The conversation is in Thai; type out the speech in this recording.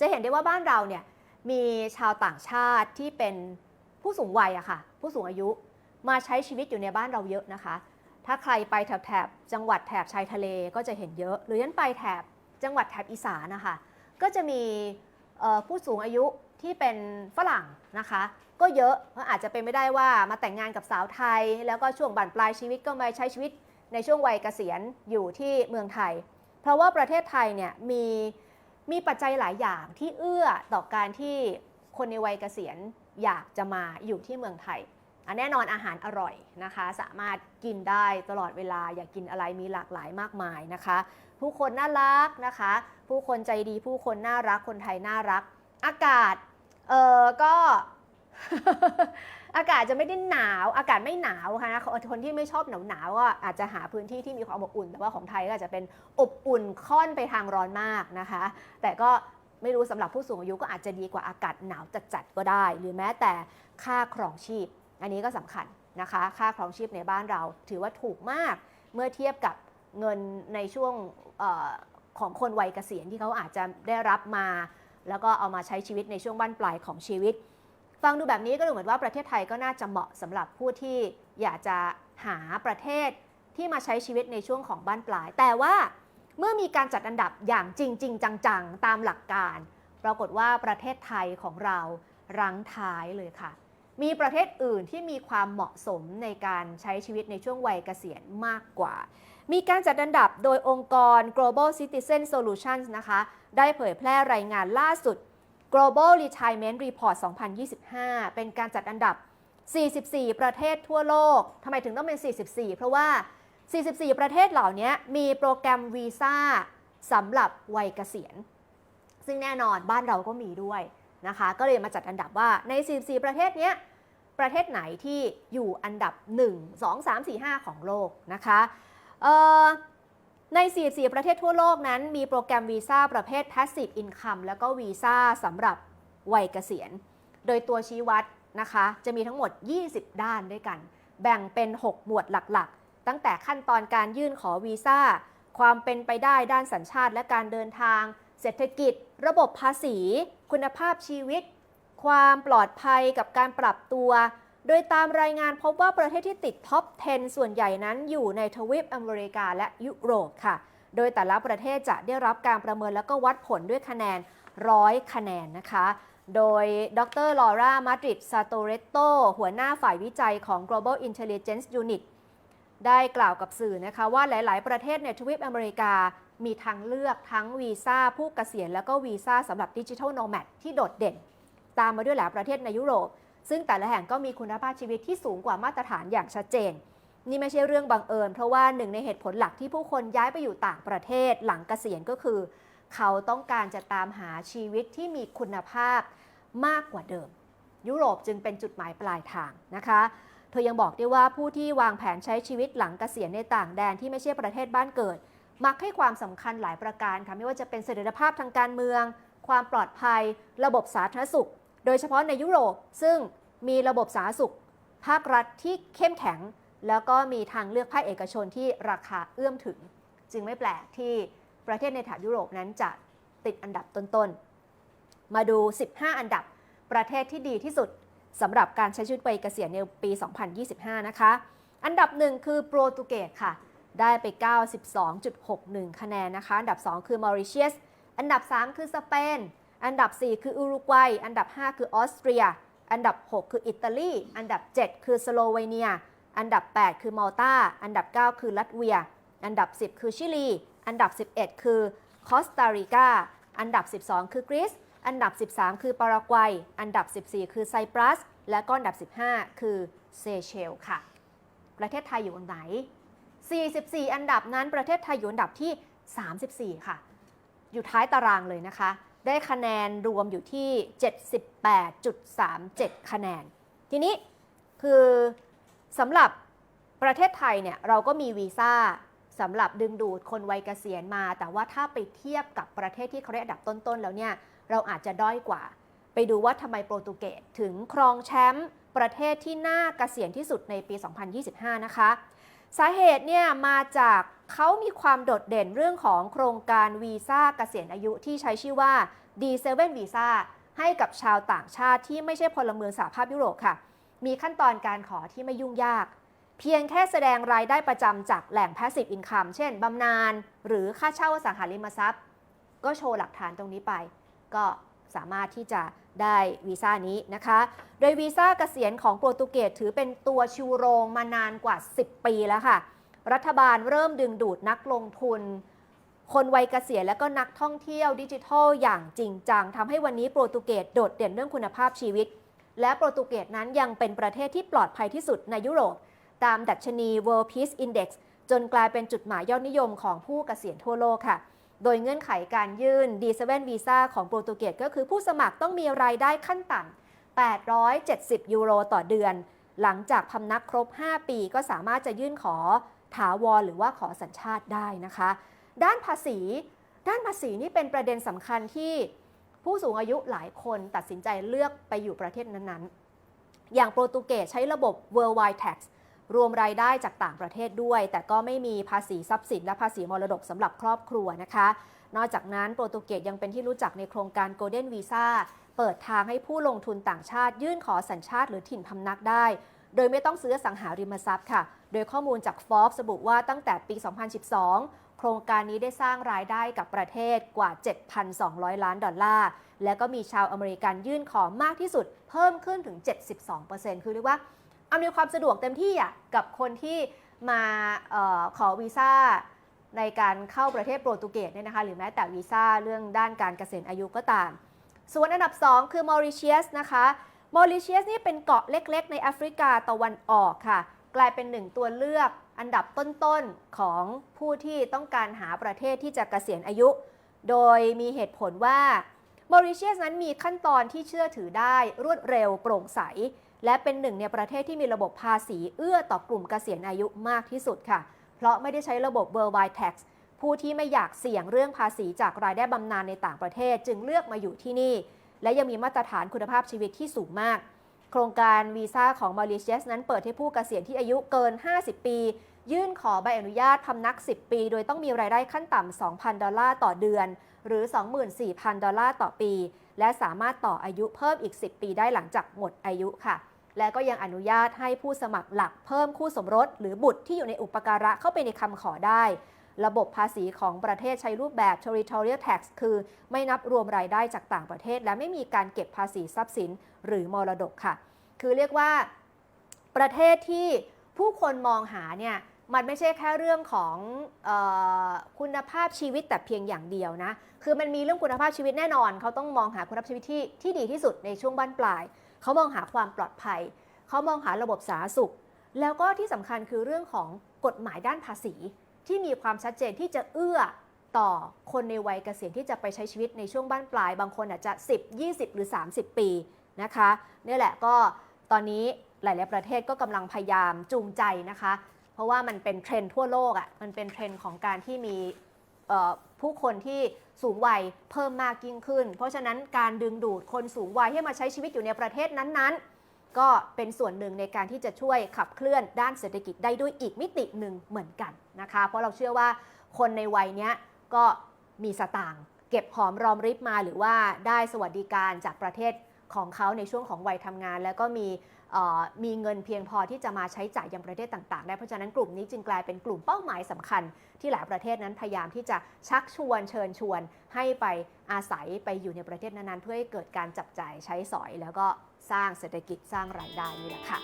จะเห็นได้ว่าบ้านเราเนี่ยมีชาวต่างชาติที่เป็นผู้สูงวัยอะค่ะ ผู้สูงอายุมาใช้ชีวิตอยู่ในบ้านเราเยอะนะคะ ถ้าใครไปแถบแถบจังหวัดแถบชายทะเลก็จะเห็นเยอะ หรือยันไปแถบจังหวัดแถบอีสานนะคะก็จะมีผู้สูงอายุที่เป็นฝรั่งนะคะ ก็เยอะเพราะอาจจะเป็นไม่ได้ว่ามาแต่งงานกับสาวไทย แล้วก็ช่วงบั่นปลายชีวิตก็มาใช้ชีวิตในช่วงวัยเกษียณอยู่ที่เมืองไทย เพราะว่าประเทศไทยเนี่ยมี มีปัจจัยหลายอย่างที่เอื้อต่อการที่คนในวัยเกษียณอยากจะมาอยู่ที่เมืองไทยแน่นอนอาหารอร่อยนะคะ สามารถกินได้ตลอดเวลาอยากกินอะไรมีหลากหลายมากมายนะคะ ผู้คนน่ารักนะคะ ผู้คนใจดีผู้คนน่ารักคนไทยน่ารัก อากาศเออก็ อากาศจะไม่ได้หนาว อากาศไม่หนาวค่ะนะคนที่ไม่ชอบหนาวหนาวๆก็อาจจะหาพื้นที่ที่มีความอบอุ่น แต่ว่าของไทยก็อาจจะเป็นอบอุ่นค่อนไปทางร้อนมากนะคะ แต่ก็ไม่รู้สำหรับผู้สูงอายุก็อาจจะดีกว่าอากาศหนาวจัดๆก็ได้ หรือแม้แต่ค่าครองชีพ อันนี้ก็สำคัญนะคะ ค่าครองชีพในบ้านเราถือว่าถูกมากเมื่อเทียบกับเงินในช่วงออของคนวัยเกษียณที่เขาอาจจะได้รับมา แล้วก็เอามาใช้ชีวิตในช่วงบั้นปลายของชีวิต ฟังดูแบบนี้ก็ดูเหมือนว่าประเทศไทยก็น่าจะเหมาะสำหรับผู้ที่อยากจะหาประเทศที่มาใช้ชีวิตในช่วงของบ้านปลาย แต่ว่าเมื่อมีการจัดอันดับอย่างจริงจริงจังๆ ตามหลักการ ปรากฏว่าประเทศไทยของเรารั้งท้ายเลยค่ะ มีประเทศอื่นที่มีความเหมาะสมในการใช้ชีวิตในช่วงวัยเกษียณมากกว่า มีการจัดอันดับโดยองค์กร Global Citizen Solutions นะคะ ได้เผยแพร่รายงานล่าสุด Global Retirement Report 2025 เป็นการจัดอันดับ 44 ประเทศทั่วโลก ทำไมถึงต้องเป็น 44 เพราะว่า 44 ประเทศเหล่านี้มีโปรแกรมวีซ่าสำหรับวัยเกษียณ ซึ่งแน่นอนบ้านเราก็มีด้วยนะคะ ก็เลยมาจัดอันดับว่าใน 44 ประเทศนี้ประเทศไหนที่อยู่อันดับ 1 2 3 4 5 ของโลกนะคะเอ่อ ใน 44 ประเทศทั่วโลกนั้นมีโปรแกรมวีซ่าประเภท Passive Income แล้วก็วีซ่าสำหรับวัยเกษียณ โดยตัวชี้วัดนะคะ จะมีทั้งหมด 20 ด้านด้วยกัน แบ่งเป็น 6 หมวดหลักๆ ตั้งแต่ขั้นตอนการยื่นขอวีซ่า ความเป็นไปได้ด้านสัญชาติและการเดินทาง เศรษฐกิจ ระบบภาษี คุณภาพชีวิต ความปลอดภัยกับการปรับตัว โดยตามรายงานพบว่าประเทศที่ติดท็อป 10 ส่วนใหญ่นั้นอยู่ในทวีปอเมริกาและยุโรปค่ะ โดยแต่ละประเทศจะได้รับการประเมินแล้วก็วัดผลด้วยคะแนนร้อยคะแนนนะคะ โดยดรลอร่ามาดริดซาโตเรตโตหัวหน้าฝ่ายวิจัยของ Global Intelligence Unit ได้กล่าวกับสื่อนะคะว่าหลาย ๆ ประเทศในทวีปอเมริกา มีทางเลือกทั้งวีซ่าผู้เกษียณแล้วก็วีซ่าสำหรับดิจิทัลโนแมดที่โดดเด่น ตามมาด้วยหลายประเทศในยุโรป ซึ่งแต่ละแห่งก็มีคุณภาพชีวิตที่สูงกว่ามาตรฐานอย่างชัดเจน นี่ไม่ใช่เรื่องบังเอิญ เพราะว่าหนึ่งในเหตุผลหลักที่ผู้คนย้ายไปอยู่ต่างประเทศหลังเกษียณก็คือ เขาต้องการจะตามหาชีวิตที่มีคุณภาพมากกว่าเดิม ยุโรปจึงเป็นจุดหมายปลายทางนะคะ เธอยังบอกด้วยว่าผู้ที่วางแผนใช้ชีวิตหลังเกษียณในต่างแดนที่ไม่ใช่ประเทศบ้านเกิด มักให้ความสำคัญหลายประการค่ะไม่ว่าจะเป็นเสถียรภาพทางการเมือง ความปลอดภัย ระบบสาธารณสุข โดยเฉพาะในยุโรปซึ่ง มีระบบสาธารณสุข ภาครัฐที่เข้มแข็ง แล้วก็มีทางเลือกภาคเอกชนที่ราคาเอื้อมถึง จึงไม่แปลกที่ประเทศในแถบยุโรปนั้นจะติดอันดับต้นๆ มาดู 15 อันดับประเทศที่ดีที่สุดสำหรับการใช้ชีวิตวัยเกษียณในปี 2025 นะคะ อันดับหนึ่งคือโปรตุเกสค่ะ ได้ไป 92.61 คะแนนนะคะ อันดับ 2 คือมอริเชียส อันดับ 3 คือสเปน อันดับ 4 คืออุรุกวัย อันดับ 5 คือออสเตรีย อันดับ 6 คืออิตาลี อันดับ 7 คือสโลเวเนีย อันดับ 8 คือมัลตา อันดับ 9 คือลัตเวีย อันดับ 10 คือชิลี อันดับ 11 คือคอสตาริกา อันดับ 12 คือกรีซ อันดับ 13 คือปารากวัย อันดับ 14 คือไซปรัส และก็อันดับ 15 คือเซเชลค่ะ ประเทศไทยอยู่อันไหน 44 อันดับนั้นประเทศไทยอยู่อันดับที่ 34 ค่ะ อยู่ท้ายตารางเลยนะคะ ได้คะแนนรวมอยู่ที่ 78.37 คะแนน ทีนี้คือสำหรับประเทศไทยเนี่ยเราก็มีวีซ่าสำหรับดึงดูดคนวัยเกษียณมา แต่ว่าถ้าไปเทียบกับประเทศที่เขาได้อันดับต้น ๆ แล้วเนี่ย เราอาจจะด้อยกว่า ไปดูว่าทำไมโปรตุเกสถึงครองแชมป์ประเทศที่น่าเกษียณที่สุดในปี 2025 นะคะ สาเหตุเนี่ยมาจากเขามีความโดดเด่นเรื่องของโครงการวีซ่าเกษียณอายุที่ใช้ชื่อว่า D7 วีซ่าให้กับชาวต่างชาติที่ไม่ใช่พลเมืองสหภาพยุโรปค่ะ มีขั้นตอนการขอที่ไม่ยุ่งยาก เพียงแค่แสดงรายได้ประจำจากแหล่ง passive income เช่นบำนาญหรือค่าเช่าสังหาริมทรัพย์ ก็โชว์หลักฐานตรงนี้ไป ก็ สามารถที่จะได้วีซ่านี้นะคะ โดยวีซ่าเกษียณของโปรตุเกสถือเป็นตัวชูโรงมานานกว่า 10 ปีแล้วค่ะ รัฐบาลเริ่มดึงดูดนักลงทุน คนวัยเกษียณและก็นักท่องเที่ยวดิจิทัลอย่างจริงจังทำให้วันนี้โปรตุเกสโดดเด่นเรื่องคุณภาพชีวิต และโปรตุเกสนั้นยังเป็นประเทศที่ปลอดภัยที่สุดในยุโรป ตามดัชนี World Peace Index จนกลายเป็นจุดหมายยอดนิยมของผู้เกษียณทั่วโลกค่ะ โดยเงื่อนไขการยื่น D7 วีซ่าของโปรตุเกสก็คือผู้สมัครต้องมีรายได้ขั้นต่ำ 870 ยูโรต่อเดือน หลังจากพำนักครบ 5 ปีก็สามารถจะยื่นขอถาวรหรือว่าขอสัญชาติได้นะคะ ด้านภาษี ด้านภาษีนี่เป็นประเด็นสำคัญที่ผู้สูงอายุหลายคนตัดสินใจเลือกไปอยู่ประเทศนั้นๆ อย่างโปรตุเกสใช้ระบบ worldwide tax รวมรายได้จากต่างประเทศด้วย แต่ก็ไม่มีภาษีทรัพย์สินและภาษีมรดกสำหรับครอบครัวนะคะ นอกจากนั้นโปรตุเกสยังเป็นที่รู้จักในโครงการ Golden Visa เปิดทางให้ผู้ลงทุนต่างชาติ ยื่นขอสัญชาติหรือถิ่นพำนักได้ โดยไม่ต้องซื้อสังหาริมทรัพย์ค่ะ โดยข้อมูลจาก Forbes ระบุว่าตั้งแต่ปี 2012 โครงการนี้ได้สร้างรายได้กับประเทศกว่า 7,200 ล้านดอลลาร์ และก็มีชาวอเมริกันยื่นขอมากที่สุด เพิ่มขึ้นถึง 72%คือเรียกว่า อำนวยความสะดวกเต็มที่อะกับคนที่มาออขอวีซ่าในการเข้าประเทศโปรตุเกสเนี่ยนะคะหรือแม้แต่วีซ่าเรื่องด้านการเกษียณอายุก็ตาม ส่วนอันดับ 2 คือมอริเชียสนะคะมอริเชียสนี่เป็นเกาะเล็กๆ ในแอฟริกาตะวันออกค่ะ กลายเป็นหนึ่งตัวเลือกอันดับต้นๆของผู้ที่ต้องการหาประเทศที่จะเกษียณอายุ โดยมีเหตุผลว่า มอริเชียสนั้นมีขั้นตอนที่เชื่อถือได้รวดเร็วโปร่งใส และเป็นหนึ่งในประเทศที่มีระบบภาษีเอื้อต่อกลุ่มเกษียณอายุมากที่สุดค่ะ เพราะไม่ได้ใช้ระบบ worldwide tax ผู้ที่ไม่อยากเสี่ยงเรื่องภาษีจากรายได้บำนาญในต่างประเทศ จึงเลือกมาอยู่ที่นี่ และยังมีมาตรฐานคุณภาพชีวิตที่สูงมาก โครงการวีซ่าของมอริเชียสนั้นเปิดให้ผู้เกษียณที่อายุเกิน 50 ปี ยื่นขอใบอนุญาตพำนัก 10 ปี โดยต้องมีรายได้ขั้นต่ำ 2,000 ดอลลาร์ต่อเดือน หรือ 24,000 ดอลลาร์ต่อปี และสามารถต่ออายุเพิ่มอีก 10 ปีได้หลังจากหมดอายุค่ะ และก็ยังอนุญาตให้ผู้สมัครหลักเพิ่มคู่สมรส หรือบุตรที่อยู่ในอุปการะเข้าไปในคำขอได้ ระบบภาษีของประเทศใช้รูปแบบ territorial tax คือ ไม่นับรวมรายได้จากต่างประเทศ และไม่มีการเก็บภาษีทรัพย์สิน หรือมรดกค่ะ คือเรียกว่า ประเทศที่ผู้คนมองหาเนี่ย มันไม่ใช่แค่เรื่องของออคุณภาพชีวิตแต่เพียงอย่างเดียวนะ คือมันมีเรื่องคุณภาพชีวิตแน่นอน เขาต้องมองหาคุณภาพชีวิตที่ที่ดีที่สุดในช่วงบ้านปลาย เขามองหาความปลอดภัย เขามองหาระบบสาธารณสุข แล้วก็ที่สำคัญคือเรื่องของกฎหมายด้านภาษี ที่มีความชัดเจนที่จะเอื้อต่อคนในวัยเกษียณที่จะไปใช้ชีวิตในช่วงบ้านปลาย บางคนอาจจะ 10 20 หรือ 30 ปีนะคะนี่แหละก็ตอนนี้หลาย ๆ ประเทศก็กำลังพยายามจูงใจนะคะ ราะว่ามันเป็นเทรนทั่วโลกอะ่ะมันเป็นเทรนของการที่มีผู้คนที่สูงวัยเพิ่มมากยิ่งขึ้น เพราะฉะนั้นการดึงดูดคนสูงวัยให้มาใช้ชีวิตอยู่ในประเทศนั้นๆ ก็เป็นส่วนหนึ่งในการที่จะช่วยขับเคลื่อนด้านเศรษฐกิจได้ด้วยอีกมิติหนึ่งเหมือนกันนะคะ เพราะเราเชื่อว่าคนในวัยเนี้ยก็มีสตางค์เก็บหอมรอมริบมาหรือว่าได้สวัสดิการจากประเทศของเขาในช่วงของวัยทำงาน แล้วก็มี มีเงินเพียงพอที่จะมาใช้จ่ายยังประเทศต่างๆ ได้เพราะฉะนั้นกลุ่มนี้จึงกลายเป็นกลุ่มเป้าหมายสำคัญ ที่หลายประเทศนั้นพยายามที่จะชักชวนเชิญชวน ให้ไปอาศัยไปอยู่ในประเทศนั้นๆเพื่อให้เกิดการจับจ่ายใช้สอย แล้วก็สร้างเศรษฐกิจสร้างรายได้นี่แหละค่ะ